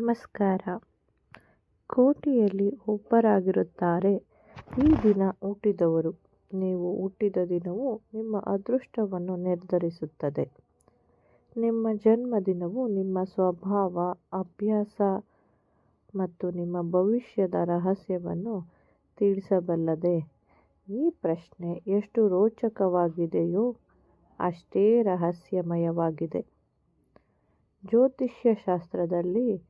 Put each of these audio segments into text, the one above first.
ನಮಸ್ಕಾರ. ಕೋಟಿಯಲ್ಲಿ ಒಬ್ಬರಾಗಿರುತ್ತಾರೆ. ಈ ದಿನ ಹುಟ್ಟಿದವರು. ನೀವು ಹುಟ್ಟಿದ ದಿನವು ನಿಮ್ಮ ಅದೃಷ್ಟವನ್ನು ನಿರ್ಧರಿಸುತ್ತದೆ. ನಿಮ್ಮ ಜನ್ಮದಿನವು ನಿಮ್ಮ ಸ್ವಭಾವ, ಅಭ್ಯಾಸ ಮತ್ತು ನಿಮ್ಮ ಭವಿಷ್ಯದ ರಹಸ್ಯವನ್ನು ತಿಳಿಸಬಲ್ಲದೆ, ಈ ಪ್ರಶ್ನೆ ಎಷ್ಟು ರೋಚಕವಾಗಿದೆಯೋ ಅಷ್ಟೇ ರಹಸ್ಯಮಯವಾಗಿದೆ. ಜ್ಯೋತಿಷ್ಯಶಾಸ್ತ್ರದಲ್ಲಿ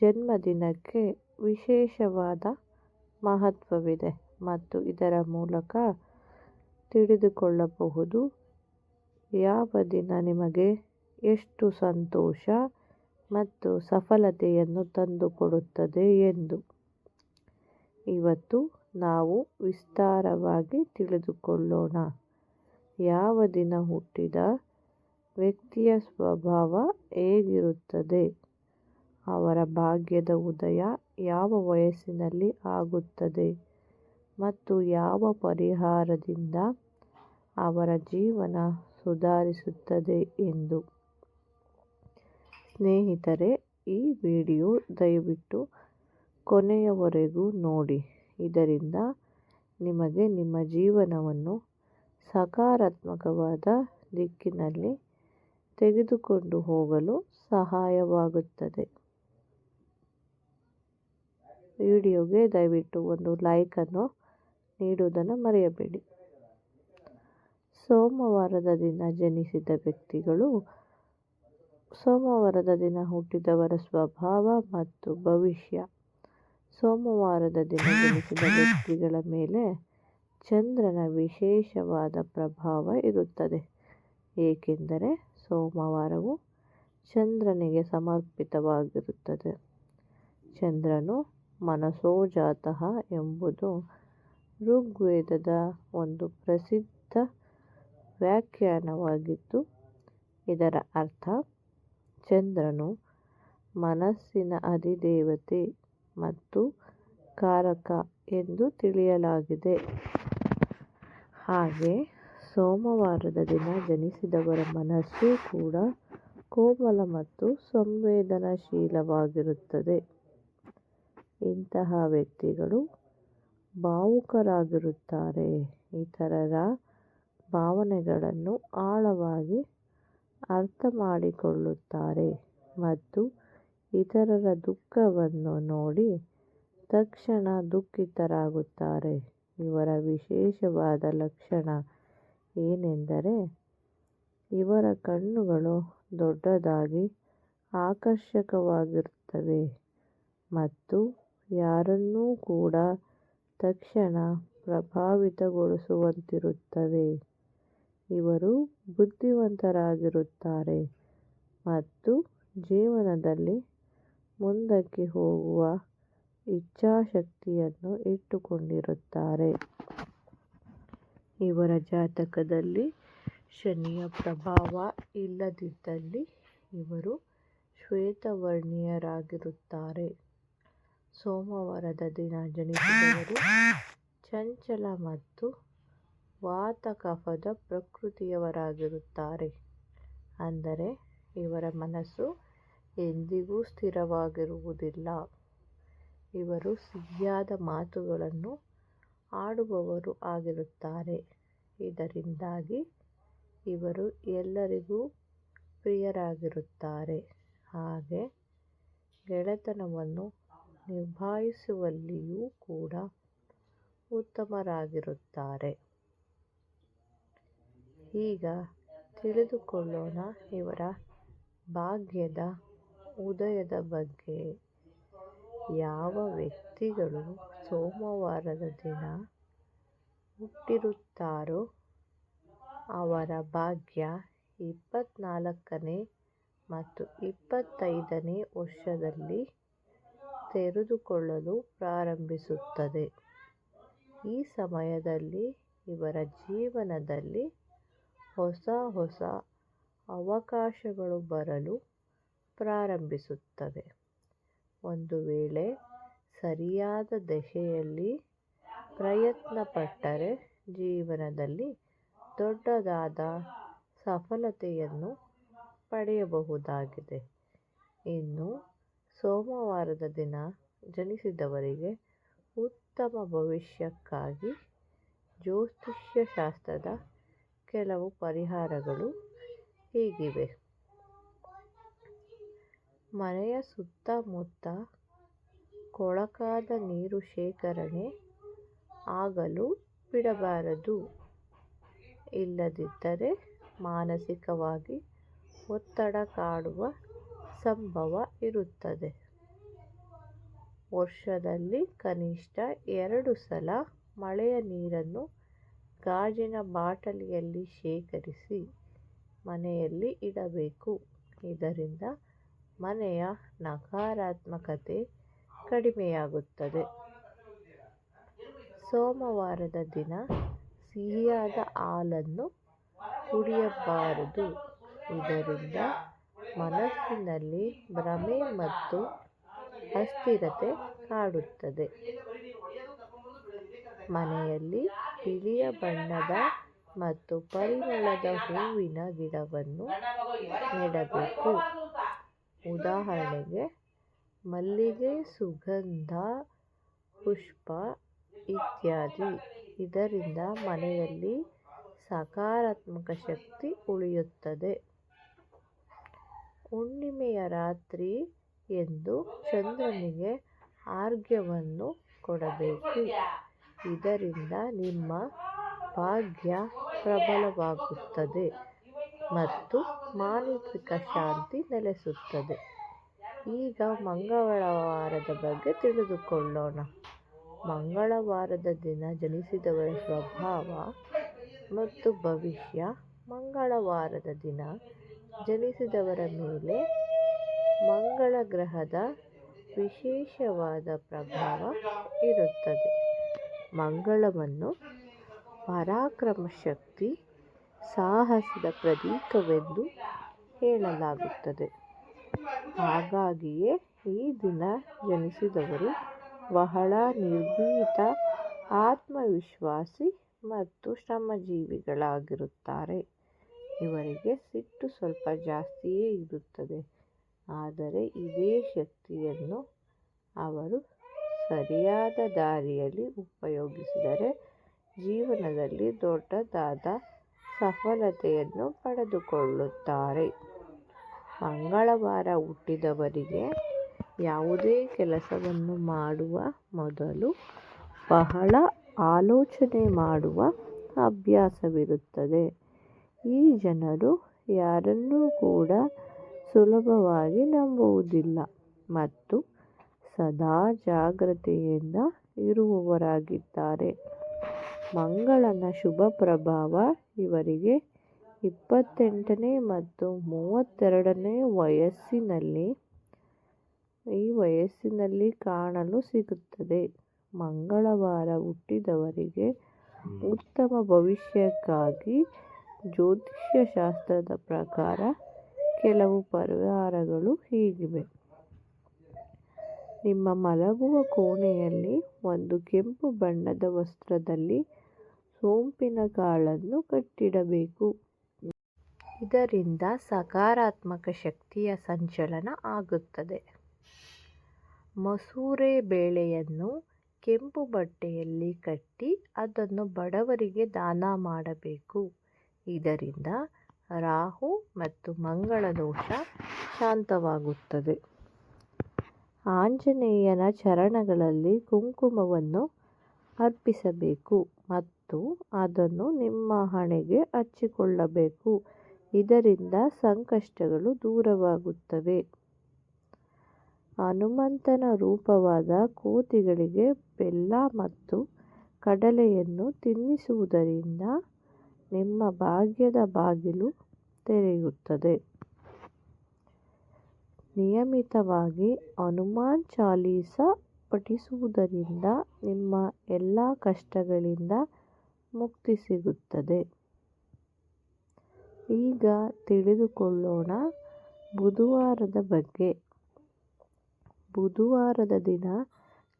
ಜನ್ಮದಿನಕ್ಕೆ ವಿಶೇಷವಾದ ಮಹತ್ವವಿದೆ ಮತ್ತು ಇದರ ಮೂಲಕ ತಿಳಿದುಕೊಳ್ಳಬಹುದು ಯಾವ ದಿನ ನಿಮಗೆ ಎಷ್ಟು ಸಂತೋಷ ಮತ್ತು ಸಫಲತೆಯನ್ನು ತಂದುಕೊಡುತ್ತದೆ ಎಂದು. ಇವತ್ತು ನಾವು ವಿಸ್ತಾರವಾಗಿ ತಿಳಿದುಕೊಳ್ಳೋಣ. ಯಾವ ದಿನ ಹುಟ್ಟಿದ ವ್ಯಕ್ತಿಯ ಸ್ವಭಾವ ಹೇಗಿರುತ್ತದೆ? ಅವರ ಭಾಗ್ಯದ ಉದಯ ಯಾವ ವಯಸ್ಸಿನಲ್ಲಿ ಆಗುತ್ತದೆ ಮತ್ತು ಯಾವ ಪರಿಹಾರದಿಂದ ಅವರ ಜೀವನ ಸುಧಾರಿಸುತ್ತದೆ ಎಂದು. ಸ್ನೇಹಿತರೆ, ಈ ವಿಡಿಯೋ ದಯವಿಟ್ಟು ಕೊನೆಯವರೆಗೂ ನೋಡಿ. ಇದರಿಂದ ನಿಮಗೆ ನಿಮ್ಮ ಜೀವನವನ್ನು ಸಕಾರಾತ್ಮಕವಾದ ದಿಕ್ಕಿನಲ್ಲಿ ತೆಗೆದುಕೊಂಡು ಹೋಗಲು ಸಹಾಯವಾಗುತ್ತದೆ. ವಿಡಿಯೋಗೆ ದಯವಿಟ್ಟು ಒಂದು ಲೈಕನ್ನು ನೀಡುವುದನ್ನು ಮರೆಯಬೇಡಿ. ಸೋಮವಾರದ ದಿನ ಜನಿಸಿದ ವ್ಯಕ್ತಿಗಳು ಸೋಮವಾರದ ದಿನ ಹುಟ್ಟಿದವರ ಸ್ವಭಾವ ಮತ್ತು ಭವಿಷ್ಯ. ಸೋಮವಾರದ ದಿನ ಜನಿಸಿದ ವ್ಯಕ್ತಿಗಳ ಮೇಲೆ ಚಂದ್ರನ ವಿಶೇಷವಾದ ಪ್ರಭಾವ ಇರುತ್ತದೆ. ಏಕೆಂದರೆ ಸೋಮವಾರವು ಚಂದ್ರನಿಗೆ ಸಮರ್ಪಿತವಾಗಿರುತ್ತದೆ. ಚಂದ್ರನು ಮನಸೋಜಾತಃ ಎಂಬುದು ಋಗ್ವೇದದ ಒಂದು ಪ್ರಸಿದ್ಧ ವ್ಯಾಖ್ಯಾನವಾಗಿದ್ದು ಇದರ ಅರ್ಥ, ಚಂದ್ರನು ಮನಸ್ಸಿನ ಅಧಿದೇವತೆ ಮತ್ತು ಕಾರಕ ಎಂದು ತಿಳಿಯಲಾಗಿದೆ. ಹಾಗೆ ಸೋಮವಾರದ ದಿನ ಜನಿಸಿದವರ ಮನಸ್ಸು ಕೂಡ ಕೋಮಲ ಮತ್ತು ಸಂವೇದನಾಶೀಲವಾಗಿರುತ್ತದೆ. ಇಂತಹ ವ್ಯಕ್ತಿಗಳು ಭಾವುಕರಾಗಿರುತ್ತಾರೆ. ಇತರರ ಭಾವನೆಗಳನ್ನು ಆಳವಾಗಿ ಅರ್ಥಮಾಡಿಕೊಳ್ಳುತ್ತಾರೆ ಮತ್ತು ಇತರರ ದುಃಖವನ್ನು ನೋಡಿ ತಕ್ಷಣ ದುಃಖಿತರಾಗುತ್ತಾರೆ. ಇವರ ವಿಶೇಷವಾದ ಲಕ್ಷಣ ಏನೆಂದರೆ, ಇವರ ಕಣ್ಣುಗಳು ದೊಡ್ಡದಾಗಿ ಆಕರ್ಷಕವಾಗಿರುತ್ತವೆ ಮತ್ತು ಯಾರನ್ನೂ ಕೂಡ ತಕ್ಷಣ ಪ್ರಭಾವಿತಗೊಳಿಸುವಂತಿರುತ್ತವೆ. ಇವರು ಬುದ್ಧಿವಂತರಾಗಿರುತ್ತಾರೆ ಮತ್ತು ಜೀವನದಲ್ಲಿ ಮುಂದಕ್ಕೆ ಹೋಗುವ ಇಚ್ಛಾಶಕ್ತಿಯನ್ನು ಇಟ್ಟುಕೊಂಡಿರುತ್ತಾರೆ. ಇವರ ಜಾತಕದಲ್ಲಿ ಶನಿಯ ಪ್ರಭಾವ ಇಲ್ಲದಿದ್ದಲ್ಲಿ ಇವರು ಶ್ವೇತವರ್ಣೀಯರಾಗಿರುತ್ತಾರೆ. ಸೋಮವಾರದ ದಿನ ಜನಿಸಿದವರು ಚಂಚಲ ಮತ್ತು ವಾತಕಫದ ಪ್ರಕೃತಿಯವರಾಗಿರುತ್ತಾರೆ. ಅಂದರೆ, ಇವರ ಮನಸ್ಸು ಎಂದಿಗೂ ಸ್ಥಿರವಾಗಿರುವುದಿಲ್ಲ. ಇವರು ಸಿಹಿಯಾದ ಮಾತುಗಳನ್ನು ಆಡುವವರು ಆಗಿರುತ್ತಾರೆ. ಇದರಿಂದಾಗಿ ಇವರು ಎಲ್ಲರಿಗೂ ಪ್ರಿಯರಾಗಿರುತ್ತಾರೆ. ಹಾಗೆ ಗೆಳೆತನವನ್ನು ನಿಭಾಯಿಸುವಲ್ಲಿಯೂ ಕೂಡ ಉತ್ತಮರಾಗಿರುತ್ತಾರೆ. ಈಗ ತಿಳಿದುಕೊಳ್ಳೋಣ ಇವರ ಭಾಗ್ಯದ ಉದಯದ ಬಗ್ಗೆ. ಯಾವ ವ್ಯಕ್ತಿಗಳು ಸೋಮವಾರದ ದಿನ ಹುಟ್ಟಿರುತ್ತಾರೋ ಅವರ ಭಾಗ್ಯ ಇಪ್ಪತ್ನಾಲ್ಕನೇ ಮತ್ತು ಇಪ್ಪತ್ತೈದನೇ ವರ್ಷದಲ್ಲಿ ತೆರೆದುಕೊಳ್ಳಲು ಪ್ರಾರಂಭಿಸುತ್ತದೆ. ಈ ಸಮಯದಲ್ಲಿ ಇವರ ಜೀವನದಲ್ಲಿ ಹೊಸ ಹೊಸ ಅವಕಾಶಗಳು ಬರಲು ಪ್ರಾರಂಭಿಸುತ್ತವೆ. ಒಂದು ವೇಳೆ ಸರಿಯಾದ ದಶೆಯಲ್ಲಿ ಪ್ರಯತ್ನಪಟ್ಟರೆ ಜೀವನದಲ್ಲಿ ದೊಡ್ಡದಾದ ಸಫಲತೆಯನ್ನು ಪಡೆಯಬಹುದಾಗಿದೆ. ಇನ್ನು ಸೋಮವಾರದ ದಿನ ಜನಿಸಿದವರಿಗೆ ಉತ್ತಮ ಭವಿಷ್ಯಕ್ಕಾಗಿ ಜ್ಯೋತಿಷ್ಯಶಾಸ್ತ್ರದ ಕೆಲವು ಪರಿಹಾರಗಳು ಹೀಗಿವೆ. ಮನೆಯ ಸುತ್ತಮುತ್ತ ಕೊಳಕಾದ ನೀರು ಶೇಖರಣೆ ಆಗಲು ಬಿಡಬಾರದು. ಇಲ್ಲದಿದ್ದರೆ ಮಾನಸಿಕವಾಗಿ ಒತ್ತಡ ಕಾಡುವ ಸಂಭವ ಇರುತ್ತದೆ. ವರ್ಷದಲ್ಲಿ ಕನಿಷ್ಠ ಎರಡು ಸಲ ಮಳೆಯ ನೀರನ್ನು ಗಾಜಿನ ಬಾಟಲಿಯಲ್ಲಿ ಶೇಖರಿಸಿ ಮನೆಯಲ್ಲಿ ಇಡಬೇಕು. ಇದರಿಂದ ಮನೆಯ ನಕಾರಾತ್ಮಕತೆ ಕಡಿಮೆಯಾಗುತ್ತದೆ. ಸೋಮವಾರದ ದಿನ ಸಿಹಿಯಾದ ಹಾಲನ್ನು ಕುಡಿಯಬಾರದು. ಇದರಿಂದ ಮನಸ್ಸಿನಲ್ಲಿ ಭ್ರಮೆ ಮತ್ತು ಅಸ್ಥಿರತೆ ಕಾಡುತ್ತದೆ. ಮನೆಯಲ್ಲಿ ಬಿಳಿಯ ಬಣ್ಣದ ಮತ್ತು ಪರಿಮಳದ ಹೂವಿನ ಗಿಡವನ್ನು ನೆಡಬೇಕು. ಉದಾಹರಣೆಗೆ, ಮಲ್ಲಿಗೆ, ಸುಗಂಧ, ಪುಷ್ಪ ಇತ್ಯಾದಿ. ಇದರಿಂದ ಮನೆಯಲ್ಲಿ ಸಕಾರಾತ್ಮಕ ಶಕ್ತಿ ಉಳಿಯುತ್ತದೆ. ಹುಣ್ಣಿಮೆಯ ರಾತ್ರಿ ಎಂದು ಚಂದ್ರನಿಗೆ ಅರ್ಘ್ಯವನ್ನು ಕೊಡಬೇಕು. ಇದರಿಂದ ನಿಮ್ಮ ಭಾಗ್ಯ ಪ್ರಬಲವಾಗುತ್ತದೆ ಮತ್ತು ಮಾನಸಿಕ ಶಾಂತಿ ನೆಲೆಸುತ್ತದೆ. ಈಗ ಮಂಗಳವಾರದ ಬಗ್ಗೆ ತಿಳಿದುಕೊಳ್ಳೋಣ. ಮಂಗಳವಾರದ ದಿನ ಜನಿಸಿದವರ ಸ್ವಭಾವ ಮತ್ತು ಭವಿಷ್ಯ ಮಂಗಳವಾರದ ದಿನ ಜನಿಸಿದವರ ಮೇಲೆ ಮಂಗಳ ಗ್ರಹದ ವಿಶೇಷವಾದ ಪ್ರಭಾವ ಇರುತ್ತದೆ. ಮಂಗಳವನ್ನು ಪರಾಕ್ರಮ ಶಕ್ತಿ ಸಾಹಸದ ಪ್ರತೀಕವೆಂದು ಹೇಳಲಾಗುತ್ತದೆ. ಹಾಗಾಗಿಯೇ ಈ ದಿನ ಜನಿಸಿದವರು ಬಹಳ ನಿರ್ಭೀತ, ಆತ್ಮವಿಶ್ವಾಸಿ ಮತ್ತು ಶ್ರಮಜೀವಿಗಳಾಗಿರುತ್ತಾರೆ. ಇವರಿಗೆ ಸಿಟ್ಟು ಸ್ವಲ್ಪ ಜಾಸ್ತಿಯೇ ಇರುತ್ತದೆ. ಆದರೆ ಇದೇ ಶಕ್ತಿಯನ್ನು ಅವರು ಸರಿಯಾದ ದಾರಿಯಲ್ಲಿ ಉಪಯೋಗಿಸಿದರೆ ಜೀವನದಲ್ಲಿ ದೊಡ್ಡದಾದ ಸಫಲತೆಯನ್ನು ಪಡೆದುಕೊಳ್ಳುತ್ತಾರೆ. ಮಂಗಳವಾರ ಹುಟ್ಟಿದವರಿಗೆ ಯಾವುದೇ ಕೆಲಸವನ್ನು ಮಾಡುವ ಮೊದಲು ಬಹಳ ಆಲೋಚನೆ ಮಾಡುವ ಅಭ್ಯಾಸವಿರುತ್ತದೆ. ಈ ಜನರು ಯಾರನ್ನೂ ಕೂಡ ಸುಲಭವಾಗಿ ನಂಬುವುದಿಲ್ಲ ಮತ್ತು ಸದಾ ಜಾಗ್ರತೆಯಿಂದ ಇರುವವರಾಗಿದ್ದಾರೆ. ಮಂಗಳನ ಶುಭ ಪ್ರಭಾವ ಇವರಿಗೆ ಇಪ್ಪತ್ತೆಂಟನೇ ಮತ್ತು ಮೂವತ್ತೆರಡನೇ ವಯಸ್ಸಿನಲ್ಲಿ ಈ ವಯಸ್ಸಿನಲ್ಲಿ ಕಾಣಲು ಸಿಗುತ್ತದೆ. ಮಂಗಳವಾರ ಹುಟ್ಟಿದವರಿಗೆ ಉತ್ತಮ ಭವಿಷ್ಯಕ್ಕಾಗಿ ಜ್ಯೋತಿಷ್ಯ ಶಾಸ್ತ್ರದ ಪ್ರಕಾರ ಕೆಲವು ಪರಿಹಾರಗಳು ಹೀಗಿವೆ. ನಿಮ್ಮ ಮಲಗುವ ಕೋಣೆಯಲ್ಲಿ ಒಂದು ಕೆಂಪು ಬಣ್ಣದ ವಸ್ತ್ರದಲ್ಲಿ ಸೋಂಪಿನ ಕಾಳನ್ನು ಕಟ್ಟಿಡಬೇಕು. ಇದರಿಂದ ಸಕಾರಾತ್ಮಕ ಶಕ್ತಿಯ ಸಂಚಲನ ಆಗುತ್ತದೆ. ಮಸೂರೆ ಬೇಳೆಯನ್ನು ಕೆಂಪು ಬಟ್ಟೆಯಲ್ಲಿ ಕಟ್ಟಿ ಅದನ್ನು ಬಡವರಿಗೆ ದಾನ ಮಾಡಬೇಕು. ಇದರಿಂದ ರಾಹು ಮತ್ತು ಮಂಗಳ ದೋಷ ಶಾಂತವಾಗುತ್ತದೆ. ಆಂಜನೇಯನ ಚರಣಗಳಲ್ಲಿ ಕುಂಕುಮವನ್ನು ಅರ್ಪಿಸಬೇಕು ಮತ್ತು ಅದನ್ನು ನಿಮ್ಮ ಹಣೆಗೆ ಹಚ್ಚಿಕೊಳ್ಳಬೇಕು. ಇದರಿಂದ ಸಂಕಷ್ಟಗಳು ದೂರವಾಗುತ್ತವೆ. ಹನುಮಂತನ ರೂಪವಾದ ಕೋತಿಗಳಿಗೆ ಬೆಲ್ಲ ಮತ್ತು ಕಡಲೆಯನ್ನು ತಿನ್ನಿಸುವುದರಿಂದ ನಿಮ್ಮ ಭಾಗ್ಯದ ಬಾಗಿಲು ತೆರೆಯುತ್ತದೆ. ನಿಯಮಿತವಾಗಿ ಹನುಮಾನ್ ಚಾಲೀಸ ಪಠಿಸುವುದರಿಂದ ನಿಮ್ಮ ಎಲ್ಲ ಕಷ್ಟಗಳಿಂದ ಮುಕ್ತಿ ಸಿಗುತ್ತದೆ. ಈಗ ತಿಳಿದುಕೊಳ್ಳೋಣ ಬುಧವಾರದ ಬಗ್ಗೆ. ಬುಧವಾರದ ದಿನ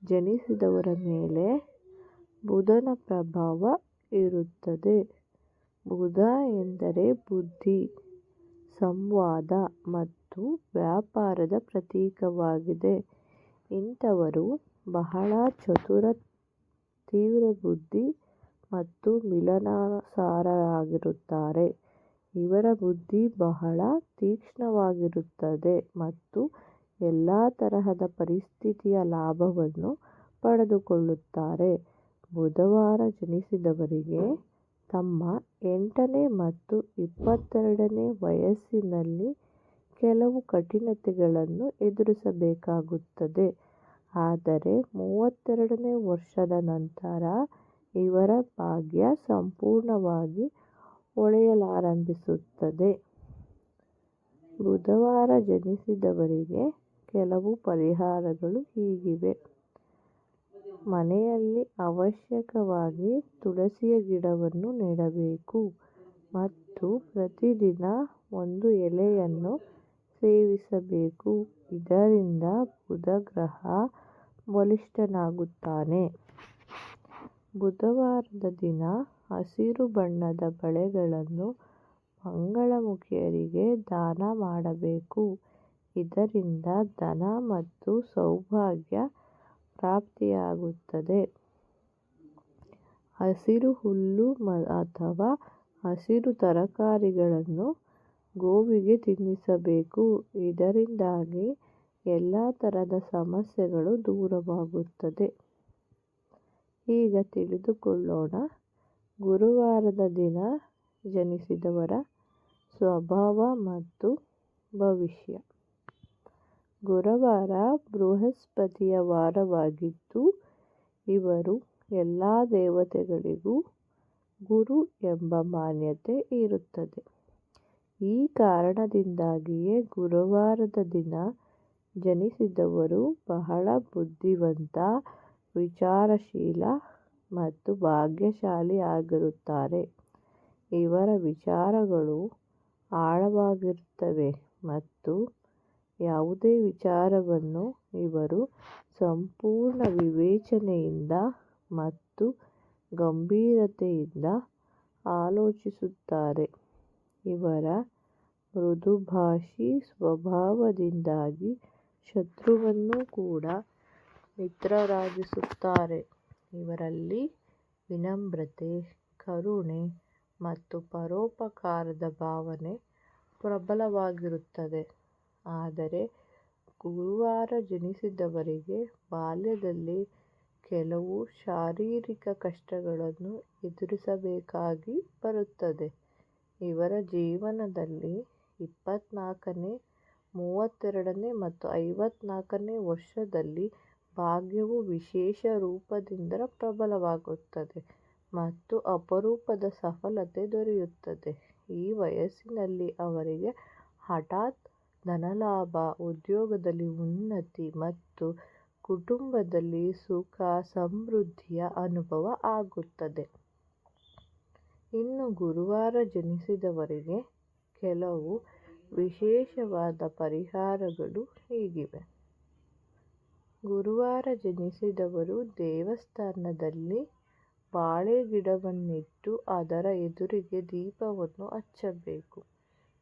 ಜನಿಸಿದವರ ಮೇಲೆ ಬುಧನ ಪ್ರಭಾವ ಇರುತ್ತದೆ. ಬುಧ ಎಂದರೆ ಬುದ್ಧಿ, ಸಂವಾದ ಮತ್ತು ವ್ಯಾಪಾರದ ಪ್ರತೀಕವಾಗಿದೆ. ಇಂಥವರು ಬಹಳ ಚತುರ ತೀವ್ರಬುದ್ಧಿ ಮತ್ತು ಮಿಲನಸಾರರಾಗಿರುತ್ತಾರೆ. ಇವರ ಬುದ್ಧಿ ಬಹಳ ತೀಕ್ಷ್ಣವಾಗಿರುತ್ತದೆ ಮತ್ತು ಎಲ್ಲ ತರಹದ ಪರಿಸ್ಥಿತಿಯ ಲಾಭವನ್ನು ಪಡೆದುಕೊಳ್ಳುತ್ತಾರೆ. ಬುಧವಾರ ಜನಿಸಿದವರಿಗೆ ತಮ್ಮ ಎಂಟನೇ ಮತ್ತು ಇಪ್ಪತ್ತೆರಡನೇ ವಯಸ್ಸಿನಲ್ಲಿ ಕೆಲವು ಕಠಿಣತೆಗಳನ್ನು ಎದುರಿಸಬೇಕಾಗುತ್ತದೆ ಆದರೆ ಮೂವತ್ತೆರಡನೇ ವರ್ಷದ ನಂತರ ಇವರ ಭಾಗ್ಯ ಸಂಪೂರ್ಣವಾಗಿ ಹೊಳೆಯಲಾರಂಭಿಸುತ್ತದೆ. ಬುಧವಾರ ಜನಿಸಿದವರಿಗೆ ಕೆಲವು ಪರಿಹಾರಗಳು ಹೀಗಿವೆ. ಮನೆಯಲ್ಲಿ ಅವಶ್ಯಕವಾಗಿ ತುಳಸಿಯ ಗಿಡವನ್ನು ನೆಡಬೇಕು ಮತ್ತು ಪ್ರತಿದಿನ ಒಂದು ಎಲೆಯನ್ನು ಸೇವಿಸಬೇಕು ಇದರಿಂದ ಬುಧ ಗ್ರಹ ಬಲಿಷ್ಠನಾಗುತ್ತಾನೆ. ಬುಧವಾರದ ದಿನ ಹಸಿರು ಬಣ್ಣದ ಬಳೆಗಳನ್ನು ಮಂಗಳಮುಖಿಯರಿಗೆ ದಾನ ಮಾಡಬೇಕು ಇದರಿಂದ ಧನ ಮತ್ತು ಸೌಭಾಗ್ಯ ಪ್ರಾಪ್ತಿಯಾಗುತ್ತದೆ. ಹಸಿರು ಹುಲ್ಲು ಅಥವಾ ಹಸಿರು ತರಕಾರಿಗಳನ್ನು ಗೋವಿಗೆ ತಿನ್ನಿಸಬೇಕು ಇದರಿಂದಾಗಿ ಎಲ್ಲಾ ತರಹದ ಸಮಸ್ಯೆಗಳು ದೂರವಾಗುತ್ತದೆ. ಈಗ ತಿಳಿದುಕೊಳ್ಳೋಣ ಗುರುವಾರದ ದಿನ ಜನಿಸಿದವರ ಸ್ವಭಾವ ಮತ್ತು ಭವಿಷ್ಯ. ಗುರುವಾರ ಬೃಹಸ್ಪತಿಯ ವಾರವಾಗಿದ್ದು ಇವರು ಎಲ್ಲ ದೇವತೆಗಳಿಗೂ ಗುರು ಎಂಬ ಮಾನ್ಯತೆ ಇರುತ್ತದೆ. ಈ ಕಾರಣದಿಂದಾಗಿಯೇ ಗುರುವಾರದ ದಿನ ಜನಿಸಿದವರು ಬಹಳ ಬುದ್ಧಿವಂತ, ವಿಚಾರಶೀಲ ಮತ್ತು ಭಾಗ್ಯಶಾಲಿ ಆಗಿರುತ್ತಾರೆ. ಇವರ ವಿಚಾರಗಳು ಆಳವಾಗಿರುತ್ತವೆ ಮತ್ತು ಯಾವುದೇ ವಿಚಾರವನ್ನು ಇವರು ಸಂಪೂರ್ಣ ವಿವೇಚನೆಯಿಂದ ಮತ್ತು ಗಂಭೀರತೆಯಿಂದ ಆಲೋಚಿಸುತ್ತಾರೆ. ಇವರ ಮೃದುಭಾಷಿ ಸ್ವಭಾವದಿಂದಾಗಿ ಶತ್ರುವನ್ನು ಕೂಡ ಮಿತ್ರರಾಗಿಸುತ್ತಾರೆ. ಇವರಲ್ಲಿ ವಿನಮ್ರತೆ, ಕರುಣೆ ಮತ್ತು ಪರೋಪಕಾರದ ಭಾವನೆ ಪ್ರಬಲವಾಗಿರುತ್ತದೆ. ಆದರೆ ಗುರುವಾರ ಜನಿಸಿದವರಿಗೆ ಬಾಲ್ಯದಲ್ಲಿ ಕೆಲವು ಶಾರೀರಿಕ ಕಷ್ಟಗಳನ್ನು ಎದುರಿಸಬೇಕಾಗಿ ಬರುತ್ತದೆ. ಇವರ ಜೀವನದಲ್ಲಿ ಇಪ್ಪತ್ನಾಲ್ಕನೇ, ಮೂವತ್ತೆರಡನೇ ಮತ್ತು ಐವತ್ನಾಲ್ಕನೇ ವರ್ಷದಲ್ಲಿ ಭಾಗ್ಯವು ವಿಶೇಷ ರೂಪದಿಂದ ಪ್ರಬಲವಾಗುತ್ತದೆ ಮತ್ತು ಅಪರೂಪದ ಸಫಲತೆ ದೊರೆಯುತ್ತದೆ. ಈ ವಯಸ್ಸಿನಲ್ಲಿ ಅವರಿಗೆ ಹಠಾತ್ ಧನಲಾಭ, ಉದ್ಯೋಗದಲ್ಲಿ ಉನ್ನತಿ ಮತ್ತು ಕುಟುಂಬದಲ್ಲಿ ಸುಖ ಸಮೃದ್ಧಿಯ ಅನುಭವ ಆಗುತ್ತದೆ. ಇನ್ನು ಗುರುವಾರ ಜನಿಸಿದವರಿಗೆ ಕೆಲವು ವಿಶೇಷವಾದ ಪರಿಹಾರಗಳು ಹೀಗಿವೆ. ಗುರುವಾರ ಜನಿಸಿದವರು ದೇವಸ್ಥಾನದಲ್ಲಿ ಬಾಳೆ ಗಿಡವನ್ನಿಟ್ಟು ಅದರ ಎದುರಿಗೆ ದೀಪವನ್ನು ಹಚ್ಚಬೇಕು.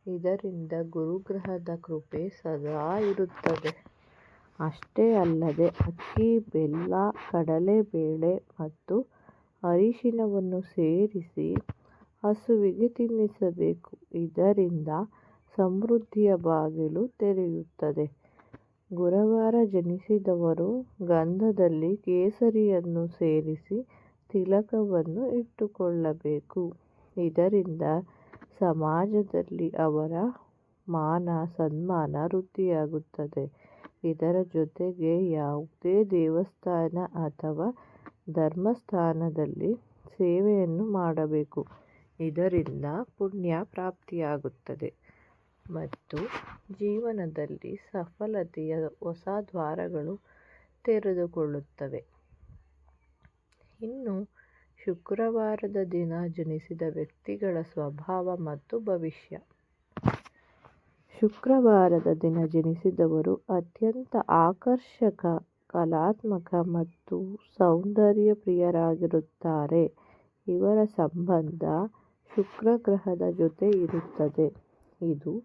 ಇದರಿಂದ ಗುರುಗ್ರಹದ ಕೃಪೆ ಸದಾ ಇರುತ್ತದೆ. ಅಷ್ಟೇ ಅಲ್ಲದೆ ಅಕ್ಕಿ, ಬೆಲ್ಲ, ಕಡಲೆ ಬೇಳೆ ಮತ್ತು ಅರಿಶಿನವನ್ನು ಸೇರಿಸಿ ಹಸುವಿಗೆ ತಿನ್ನಿಸಬೇಕು ಇದರಿಂದ ಸಮೃದ್ಧಿಯ ಬಾಗಿಲು ತೆರೆಯುತ್ತದೆ. ಗುರುವಾರ ಜನಿಸಿದವರು ಗಂಧದಲ್ಲಿ ಕೇಸರಿಯನ್ನು ಸೇರಿಸಿ ತಿಲಕವನ್ನು ಇಟ್ಟುಕೊಳ್ಳಬೇಕು ಇದರಿಂದ ಸಮಾಜದಲ್ಲಿ ಅವರ ಮಾನ, ಸನ್ಮಾನ ವೃದ್ಧಿಯಾಗುತ್ತದೆ. ಇದರ ಜೊತೆಗೆ ಯಾವುದೇ ದೇವಸ್ಥಾನ ಅಥವಾ ಧರ್ಮಸ್ಥಾನದಲ್ಲಿ ಸೇವೆಯನ್ನು ಮಾಡಬೇಕು ಇದರಿಂದ ಪುಣ್ಯ ಪ್ರಾಪ್ತಿಯಾಗುತ್ತದೆ ಮತ್ತು ಜೀವನದಲ್ಲಿ ಸಫಲತೆಯ ಹೊಸ ದ್ವಾರಗಳು ತೆರೆದುಕೊಳ್ಳುತ್ತವೆ. ಇನ್ನು ಶುಕ್ರವಾರದ ದಿನ ಜನಿಸಿದ ವ್ಯಕ್ತಿಗಳ ಸ್ವಭಾವ ಮತ್ತು ಭವಿಷ್ಯ. ಶುಕ್ರವಾರದ ದಿನ ಜನಿಸಿದವರು ಅತ್ಯಂತ ಆಕರ್ಷಕ, ಕಲಾತ್ಮಕ ಮತ್ತು ಸೌಂದರ್ಯ ಪ್ರಿಯರಾಗಿರುತ್ತಾರೆ ಇವರ ಸಂಬಂಧ ಶುಕ್ರ ಗ್ರಹದ ಜೊತೆ ಇರುತ್ತದೆ. ಇದು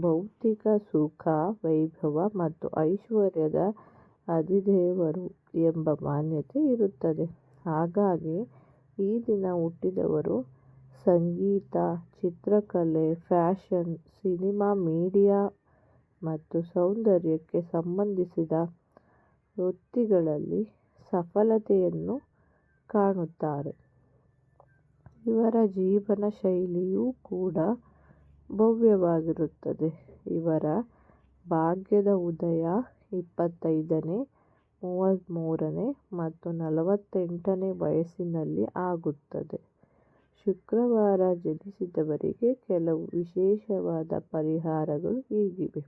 ಭೌತಿಕ ಸುಖ ವೈಭವ ಮತ್ತು ಐಶ್ವರ್ಯದ ಅಧಿದೇವರು ಎಂಬ ಮಾನ್ಯತೆ ಇರುತ್ತದೆ ಹಾಗಾಗಿ ಈ ದಿನ ಹುಟ್ಟಿದವರು ಸಂಗೀತ, ಚಿತ್ರಕಲೆ, ಫ್ಯಾಷನ್, ಸಿನಿಮಾ, ಮೀಡಿಯಾ ಮತ್ತು ಸೌಂದರ್ಯಕ್ಕೆ ಸಂಬಂಧಿಸಿದ ವೃತ್ತಿಗಳಲ್ಲಿ ಸಫಲತೆಯನ್ನು ಕಾಣುತ್ತಾರೆ. ಇವರ ಜೀವನ ಶೈಲಿಯೂ ಕೂಡ ಭವ್ಯವಾಗಿರುತ್ತದೆ. ಇವರ ಭಾಗ್ಯದ ಉದಯ ಇಪ್ಪತ್ತೈದನೇ ಮೂವತ್ತ್ಮೂರನೇ ಮತ್ತು ನಲವತ್ತೆಂಟನೇ ವಯಸ್ಸಿನಲ್ಲಿ ಆಗುತ್ತದೆ. ಶುಕ್ರವಾರ ಜನಿಸಿದವರಿಗೆ ಕೆಲವು ವಿಶೇಷವಾದ ಪರಿಹಾರಗಳು ಹೀಗಿವೆ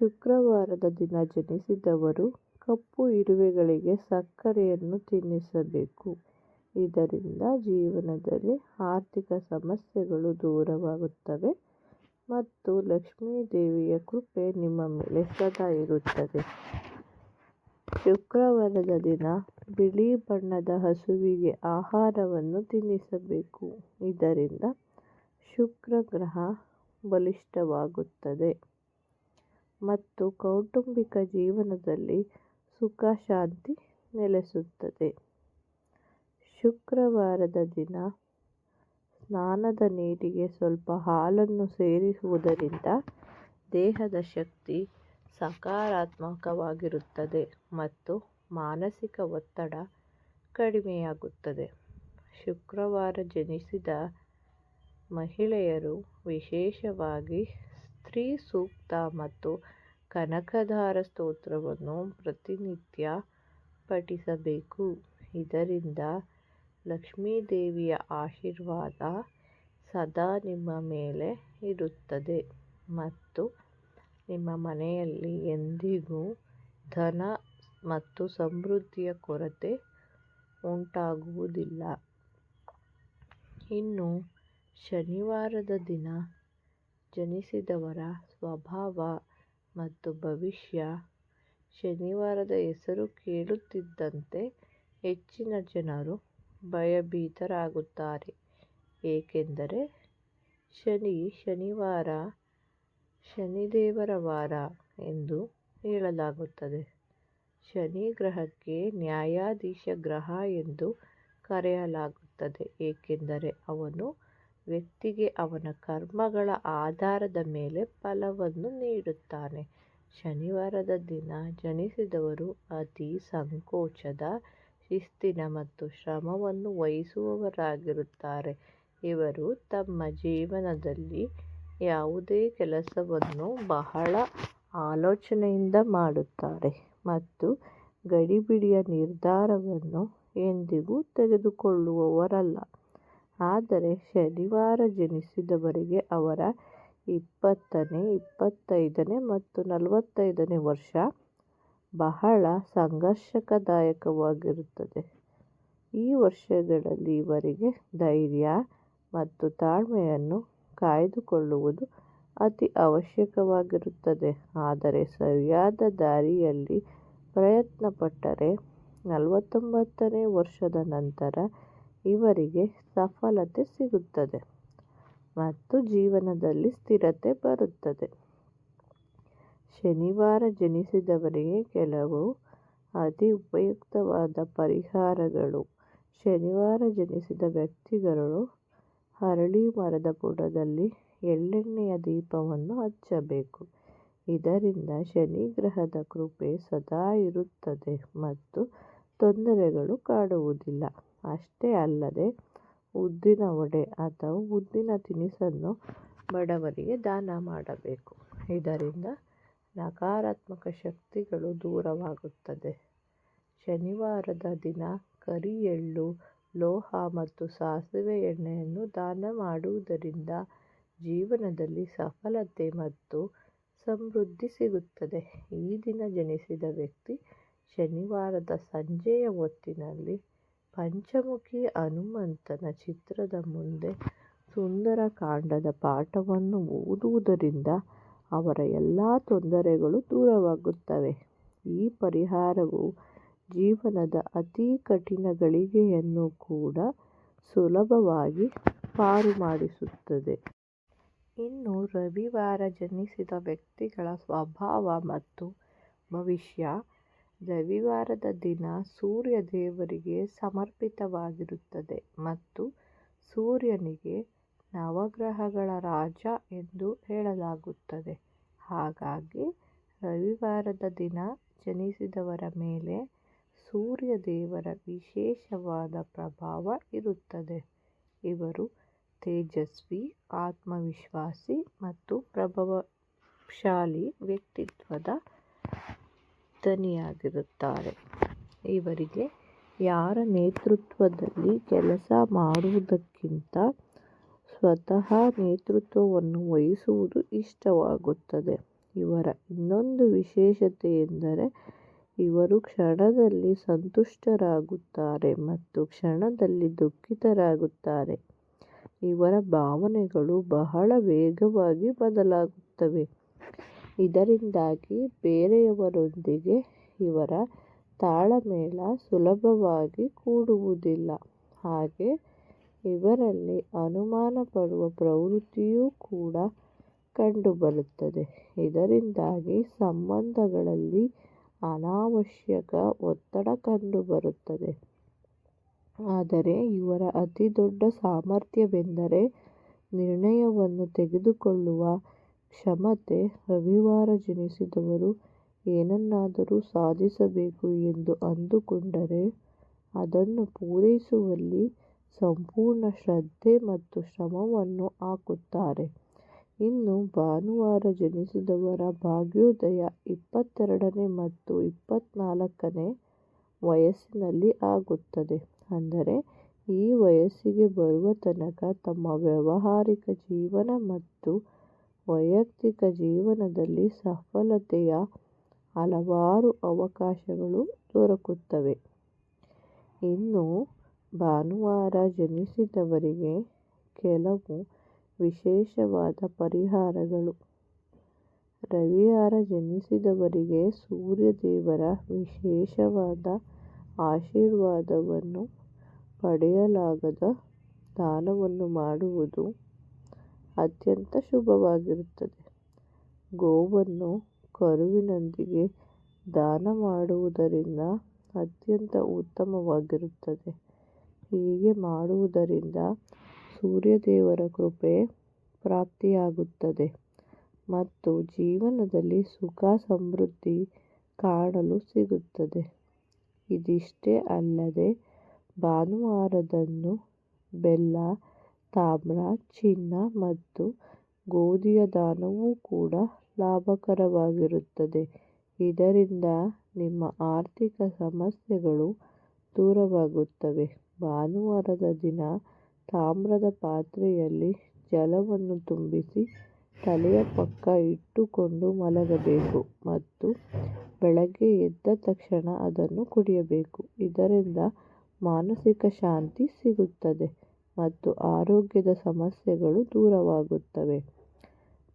ಶುಕ್ರವಾರದ ದಿನ ಜನಿಸಿದವರು ಕಪ್ಪು ಇರುವೆಗಳಿಗೆ ಸಕ್ಕರೆಯನ್ನು ತಿನ್ನಿಸಬೇಕು. ಇದರಿಂದ ಜೀವನದಲ್ಲಿ ಆರ್ಥಿಕ ಸಮಸ್ಯೆಗಳು ದೂರವಾಗುತ್ತವೆ ಮತ್ತು ಲಕ್ಷ್ಮೀ ದೇವಿಯ ಕೃಪೆ ನಿಮ್ಮ ಮೇಲೆ ಸದಾ ಇರುತ್ತದೆ. ಶುಕ್ರವಾರದ ದಿನ ಬಿಳಿ ಬಣ್ಣದ ಹಸುವಿಗೆ ಆಹಾರವನ್ನು ತಿನ್ನಿಸಬೇಕು. ಇದರಿಂದ ಶುಕ್ರ ಗ್ರಹ ಬಲಿಷ್ಠವಾಗುತ್ತದೆ. ಮತ್ತು ಕೌಟುಂಬಿಕ ಜೀವನದಲ್ಲಿ ಸುಖ, ಶಾಂತಿ ನೆಲೆಸುತ್ತದೆ. ಶುಕ್ರವಾರದ ದಿನ ಸ್ನಾನದ ನೀರಿಗೆ ಸ್ವಲ್ಪ ಹಾಲನ್ನು ಸೇರಿಸುವುದರಿಂದ ದೇಹದ ಶಕ್ತಿ ಸಕಾರಾತ್ಮಕವಾಗಿರುತ್ತದೆ ಮತ್ತು ಮಾನಸಿಕ ಒತ್ತಡ ಕಡಿಮೆಯಾಗುತ್ತದೆ. ಶುಕ್ರವಾರ ಜನಿಸಿದ ಮಹಿಳೆಯರು ವಿಶೇಷವಾಗಿ ಸ್ತ್ರೀ ಸೂಕ್ತ ಮತ್ತು ಕನಕಧಾರ ಸ್ತೋತ್ರವನ್ನು ಪ್ರತಿನಿತ್ಯ ಪಠಿಸಬೇಕು. ಇದರಿಂದ ಲಕ್ಷ್ಮೀದೇವಿಯ ಆಶೀರ್ವಾದ ಸದಾ ನಿಮ್ಮ ಮೇಲೆ ಇರುತ್ತದೆ ಮತ್ತು ನಿಮ್ಮ ಮನೆಯಲ್ಲಿ ಎಂದಿಗೂ ಧನ ಮತ್ತು ಸಮೃದ್ಧಿಯ ಕೊರತೆ ಉಂಟಾಗುವುದಿಲ್ಲ. ಇನ್ನು ಶನಿವಾರದ ದಿನ ಜನಿಸಿದವರ ಸ್ವಭಾವ ಮತ್ತು ಭವಿಷ್ಯ ಶನಿವಾರದ ಹೆಸರು ಕೇಳುತ್ತಿದ್ದಂತೆ ಹೆಚ್ಚಿನ ಜನರು ಭಯಭೀತರಾಗುತ್ತಾರೆ. ಏಕೆಂದರೆ ಶನಿ ಶನಿವಾರ ಶನಿದೇವರ ವಾರ ಎಂದು ಹೇಳಲಾಗುತ್ತದೆ. ಶನಿ ಗ್ರಹಕ್ಕೆ ನ್ಯಾಯಾಧೀಶ ಗ್ರಹ ಎಂದು ಕರೆಯಲಾಗುತ್ತದೆ, ಏಕೆಂದರೆ ಅವನು ವ್ಯಕ್ತಿಗೆ ಅವನ ಕರ್ಮಗಳ ಆಧಾರದ ಮೇಲೆ ಫಲವನ್ನು ನೀಡುತ್ತಾನೆ. ಶನಿವಾರದ ದಿನ ಜನಿಸಿದವರು ಅತಿ ಸಂಕೋಚದ ಶಿಸ್ತಿನ ಮತ್ತು ಶ್ರಮವನ್ನು ವಹಿಸುವವರಾಗಿರುತ್ತಾರೆ. ಇವರು ತಮ್ಮ ಜೀವನದಲ್ಲಿ ಯಾವುದೇ ಕೆಲಸವನ್ನು ಬಹಳ ಆಲೋಚನೆಯಿಂದ ಮಾಡುತ್ತಾರೆ ಮತ್ತು ಗಡಿಬಿಡಿಯ ನಿರ್ಧಾರವನ್ನು ಎಂದಿಗೂ ತೆಗೆದುಕೊಳ್ಳುವವರಲ್ಲ. ಆದರೆ ಶನಿವಾರ ಜನಿಸಿದವರಿಗೆ ಅವರ ಇಪ್ಪತ್ತನೇ, ಇಪ್ಪತ್ತೈದನೇ ಮತ್ತು ನಲವತ್ತೈದನೇ ವರ್ಷ ಬಹಳ ಸಂಘರ್ಷಕದಾಯಕವಾಗಿರುತ್ತದೆ. ಈ ವರ್ಷಗಳಲ್ಲಿ ಇವರಿಗೆ ಧೈರ್ಯ ಮತ್ತು ತಾಳ್ಮೆಯನ್ನು ಕಾಯ್ದುಕೊಳ್ಳುವುದು ಅತಿ ಅವಶ್ಯಕವಾಗಿರುತ್ತದೆ. ಆದರೆ ಸರಿಯಾದ ದಾರಿಯಲ್ಲಿ ಪ್ರಯತ್ನಪಟ್ಟರೆ ನಲವತ್ತೊಂಬತ್ತನೇ ವರ್ಷದ ನಂತರ ಇವರಿಗೆ ಸಫಲತೆ ಸಿಗುತ್ತದೆ ಮತ್ತು ಜೀವನದಲ್ಲಿ ಸ್ಥಿರತೆ ಬರುತ್ತದೆ. ಶನಿವಾರ ಜನಿಸಿದವರಿಗೆ ಕೆಲವು ಅತಿ ಉಪಯುಕ್ತವಾದ ಪರಿಹಾರಗಳು. ಶನಿವಾರ ಜನಿಸಿದ ವ್ಯಕ್ತಿಗಳು ಅರಳಿ ಮರದ ಬುಡದಲ್ಲಿ ಎಳ್ಳೆಣ್ಣೆಯ ದೀಪವನ್ನು ಹಚ್ಚಬೇಕು. ಇದರಿಂದ ಶನಿ ಗ್ರಹದ ಕೃಪೆ ಸದಾ ಇರುತ್ತದೆ ಮತ್ತು ತೊಂದರೆಗಳು ಕಾಡುವುದಿಲ್ಲ. ಅಷ್ಟೇ ಅಲ್ಲದೆ, ಉದ್ದಿನ ವಡೆ ಅಥವಾ ಉದ್ದಿನ ತಿನಿಸನ್ನು ಬಡವರಿಗೆ ದಾನ ಮಾಡಬೇಕು. ಇದರಿಂದ ನಕಾರಾತ್ಮಕ ಶಕ್ತಿಗಳು ದೂರವಾಗುತ್ತದೆ. ಶನಿವಾರದ ದಿನ ಕರಿ ಎಳ್ಳು ಲೋಹ ಮತ್ತು ಸಾಸಿವೆ ಎಣ್ಣೆಯನ್ನು ದಾನ ಮಾಡುವುದರಿಂದ ಜೀವನದಲ್ಲಿ ಸಫಲತೆ ಮತ್ತು ಸಮೃದ್ಧಿ ಸಿಗುತ್ತದೆ. ಈ ದಿನ ಜನಿಸಿದ ವ್ಯಕ್ತಿ ಶನಿವಾರದ ಸಂಜೆಯ ಹೊತ್ತಿನಲ್ಲಿ ಪಂಚಮುಖಿ ಹನುಮಂತನ ಚಿತ್ರದ ಮುಂದೆ ಸುಂದರ ಕಾಂಡದ ಪಾಠವನ್ನು ಓದುವುದರಿಂದ ಅವರ ಎಲ್ಲ ತೊಂದರೆಗಳು ದೂರವಾಗುತ್ತವೆ. ಈ ಪರಿಹಾರವು ಜೀವನದ ಅತಿ ಕಠಿಣ ಗಳಿಗೆಯನ್ನು ಕೂಡ ಸುಲಭವಾಗಿ ಪಾರು ಮಾಡಿಸುತ್ತದೆ ಇನ್ನು ರವಿವಾರ ಜನಿಸಿದ ವ್ಯಕ್ತಿಗಳ ಸ್ವಭಾವ ಮತ್ತು ಭವಿಷ್ಯ ರವಿವಾರದ ದಿನ ಸೂರ್ಯ ದೇವರಿಗೆ ಸಮರ್ಪಿತವಾಗಿರುತ್ತದೆ ಮತ್ತು ಸೂರ್ಯನಿಗೆ ನವಗ್ರಹಗಳ ರಾಜ ಎಂದು ಹೇಳಲಾಗುತ್ತದೆ. ಹಾಗಾಗಿ ರವಿವಾರದ ದಿನ ಜನಿಸಿದವರ ಮೇಲೆ ಸೂರ್ಯ ದೇವರ ವಿಶೇಷವಾದ ಪ್ರಭಾವ ಇರುತ್ತದೆ. ಇವರು ತೇಜಸ್ವಿ, ಆತ್ಮವಿಶ್ವಾಸಿ ಮತ್ತು ಪ್ರಭಾವಶಾಲಿ ವ್ಯಕ್ತಿತ್ವದ ಧನಿಯಾಗಿರುತ್ತಾರೆ. ಇವರಿಗೆ ಯಾರ ನೇತೃತ್ವದಲ್ಲಿ ಕೆಲಸ ಮಾಡುವುದಕ್ಕಿಂತ ಸ್ವತಃ ನೇತೃತ್ವವನ್ನು ವಹಿಸುವುದು ಇಷ್ಟವಾಗುತ್ತದೆ. ಇವರ ಇನ್ನೊಂದು ವಿಶೇಷತೆಯೆಂದರೆ ಇವರು ಕ್ಷಣದಲ್ಲಿ ಸಂತುಷ್ಟರಾಗುತ್ತಾರೆ ಮತ್ತು ಕ್ಷಣದಲ್ಲಿ ದುಃಖಿತರಾಗುತ್ತಾರೆ. ಇವರ ಭಾವನೆಗಳು ಬಹಳ ವೇಗವಾಗಿ ಬದಲಾಗುತ್ತವೆ. ಇದರಿಂದಾಗಿ ಬೇರೆಯವರೊಂದಿಗೆ ಇವರ ತಾಳಮೇಳ ಸುಲಭವಾಗಿ ಕೂಡುವುದಿಲ್ಲ. ಹಾಗೆ ಇವರಲ್ಲಿ ಅನುಮಾನ ಪಡುವ ಪ್ರವೃತ್ತಿಯೂ ಕೂಡ ಕಂಡುಬರುತ್ತದೆ. ಇದರಿಂದಾಗಿ ಸಂಬಂಧಗಳಲ್ಲಿ ಅನಾವಶ್ಯಕ ಒತ್ತಡ ಕಂಡುಬರುತ್ತದೆ. ಆದರೆ ಇವರ ಅತಿ ದೊಡ್ಡ ಸಾಮರ್ಥ್ಯವೆಂದರೆ ನಿರ್ಣಯವನ್ನು ತೆಗೆದುಕೊಳ್ಳುವ ಕ್ಷಮತೆ ರವಿವಾರ ಜನಿಸಿದವರು ಏನನ್ನಾದರೂ ಸಾಧಿಸಬೇಕು ಎಂದು ಅಂದುಕೊಂಡರೆ ಅದನ್ನು ಪೂರೈಸುವಲ್ಲಿ ಸಂಪೂರ್ಣ ಶ್ರದ್ಧೆ ಮತ್ತು ಶ್ರಮವನ್ನು ಹಾಕುತ್ತಾರೆ. ಇನ್ನು ಭಾನುವಾರ ಜನಿಸಿದವರ ಭಾಗ್ಯೋದಯ ಇಪ್ಪತ್ತೆರಡನೇ ಮತ್ತು ಇಪ್ಪತ್ನಾಲ್ಕನೇ ವಯಸ್ಸಿನಲ್ಲಿ ಆಗುತ್ತದೆ. ಅಂದರೆ, ಈ ವಯಸ್ಸಿಗೆ ಬರುವ ತನಕ ತಮ್ಮ ವ್ಯಾವಹಾರಿಕ ಜೀವನ ಮತ್ತು ವೈಯಕ್ತಿಕ ಜೀವನದಲ್ಲಿ ಸಫಲತೆಯ ಹಲವಾರು ಅವಕಾಶಗಳು ದೊರಕುತ್ತವೆ. ಇನ್ನು ಭಾನುವಾರ ಜನಿಸಿದವರಿಗೆ ಕೆಲವು ವಿಶೇಷವಾದ ಪರಿಹಾರಗಳು. ರವಿವಾರ ಜನಿಸಿದವರಿಗೆ ಸೂರ್ಯದೇವರ ವಿಶೇಷವಾದ ಆಶೀರ್ವಾದವನ್ನು ಪಡೆಯಲಾಗದ ದಾನವನ್ನು ಮಾಡುವುದು ಅತ್ಯಂತ ಶುಭವಾಗಿರುತ್ತದೆ. ಗೋವನ್ನು ಕರುವಿನೊಂದಿಗೆ ದಾನ ಮಾಡುವುದರಿಂದ ಅತ್ಯಂತ ಉತ್ತಮವಾಗಿರುತ್ತದೆ. ಹೀಗೆ ಮಾಡುವುದರಿಂದ ಸೂರ್ಯದೇವರ ಕೃಪೆ ಪ್ರಾಪ್ತಿಯಾಗುತ್ತದೆ ಮತ್ತು ಜೀವನದಲ್ಲಿ ಸುಖ ಸಮೃದ್ಧಿ ಕಾಣಲು ಸಿಗುತ್ತದೆ. ಇದಿಷ್ಟೇ ಅಲ್ಲದೆ ಭಾನುವಾರದಂದು ಬೆಲ್ಲ, ತಾಮ್ರ, ಚಿನ್ನ ಮತ್ತು ಗೋಧಿಯ ದಾನವೂ ಕೂಡ ಲಾಭಕರವಾಗಿರುತ್ತದೆ. ಇದರಿಂದ ನಿಮ್ಮ ಆರ್ಥಿಕ ಸಮಸ್ಯೆಗಳು ದೂರವಾಗುತ್ತವೆ. ಭಾನುವಾರದ ದಿನ ತಾಮ್ರದ ಪಾತ್ರೆಯಲ್ಲಿ ಜಲವನ್ನು ತುಂಬಿಸಿ ತಲೆಯ ಪಕ್ಕ ಇಟ್ಟುಕೊಂಡು ಮಲಗಬೇಕು ಮತ್ತು ಬೆಳಗ್ಗೆ ಎದ್ದ ತಕ್ಷಣ ಅದನ್ನು ಕುಡಿಯಬೇಕು. ಇದರಿಂದ ಮಾನಸಿಕ ಶಾಂತಿ ಸಿಗುತ್ತದೆ ಮತ್ತು ಆರೋಗ್ಯದ ಸಮಸ್ಯೆಗಳು ದೂರವಾಗುತ್ತವೆ.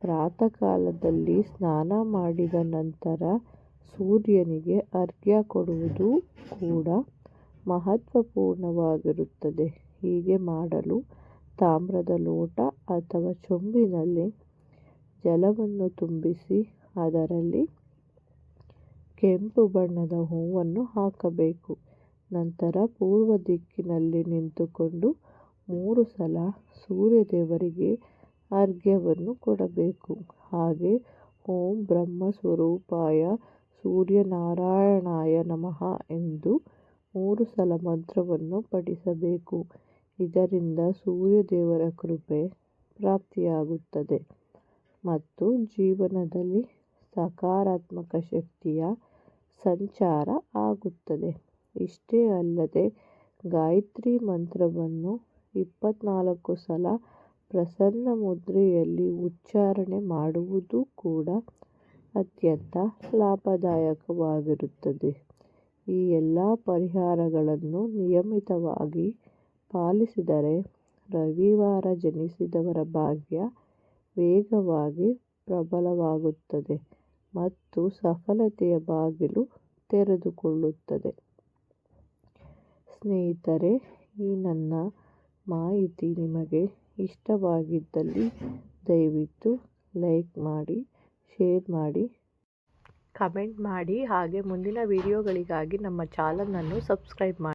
ಪ್ರಾತಃಕಾಲದಲ್ಲಿ ಸ್ನಾನ ಮಾಡಿದ ನಂತರ ಸೂರ್ಯನಿಗೆ ಅರ್ಘ್ಯ ಕೊಡುವುದು ಕೂಡ ಮಹತ್ವಪೂರ್ಣವಾಗಿರುತ್ತದೆ. ಹೀಗೆ ಮಾಡಲು ತಾಮ್ರದ ಲೋಟ ಅಥವಾ ಚೊಂಬಿನಲ್ಲಿ ಜಲವನ್ನು ತುಂಬಿಸಿ ಅದರಲ್ಲಿ ಕೆಂಪು ಬಣ್ಣದ ಹೂವನ್ನು ಹಾಕಬೇಕು. ನಂತರ ಪೂರ್ವ ದಿಕ್ಕಿನಲ್ಲಿ ನಿಂತುಕೊಂಡು ಮೂರು ಸಲ ಸೂರ್ಯ ದೇವರಿಗೆ ಅರ್ಘ್ಯವನ್ನು ಕೊಡಬೇಕು. ಹಾಗೆ ಓಂ ಬ್ರಹ್ಮ ಸ್ವರೂಪಾಯ ಸೂರ್ಯನಾರಾಯಣಾಯ ನಮಃ ಎಂದು ಮೂರು ಸಲ ಮಂತ್ರವನ್ನು ಪಠಿಸಬೇಕು. ಇದರಿಂದ ಸೂರ್ಯ ದೇವರ ಕೃಪೆ ಪ್ರಾಪ್ತಿಯಾಗುತ್ತದೆ ಮತ್ತು ಜೀವನದಲ್ಲಿ ಸಕಾರಾತ್ಮಕ ಶಕ್ತಿಯ ಸಂಚಾರ ಆಗುತ್ತದೆ. ಇಷ್ಟೇ ಅಲ್ಲದೆ ಗಾಯತ್ರಿ ಮಂತ್ರವನ್ನು ಇಪ್ಪತ್ನಾಲ್ಕು ಸಲ ಪ್ರಸನ್ನ ಮುದ್ರೆಯಲ್ಲಿ ಉಚ್ಚಾರಣೆ ಮಾಡುವುದು ಕೂಡ ಅತ್ಯಂತ ಲಾಭದಾಯಕವಾಗಿರುತ್ತದೆ. ಈ ಎಲ್ಲ ಪರಿಹಾರಗಳನ್ನು ನಿಯಮಿತವಾಗಿ ಪಾಲಿಸಿದರೆ ರವಿವಾರ ಜನಿಸಿದವರ ಭಾಗ್ಯ ವೇಗವಾಗಿ ಪ್ರಬಲವಾಗುತ್ತದೆ ಮತ್ತು ಸಫಲತೆಯ ಬಾಗಿಲು ತೆರೆದುಕೊಳ್ಳುತ್ತದೆ. ಸ್ನೇಹಿತರೆ, ಈ ನನ್ನ ಮಾಹಿತಿ ನಿಮಗೆ ಇಷ್ಟವಾಗಿದ್ದಲ್ಲಿ ದಯವಿಟ್ಟು ಲೈಕ್ ಮಾಡಿ, ಶೇರ್ ಮಾಡಿ, ಕಮೆಂಟ್ ಮಾಡಿ. ಹಾಗೆ ಮುಂದಿನ ವಿಡಿಯೋಗಳಿಗಾಗಿ ನಮ್ಮ ಚಾನಲನ್ನು ಸಬ್ಸ್ಕ್ರೈಬ್ ಮಾಡಿ.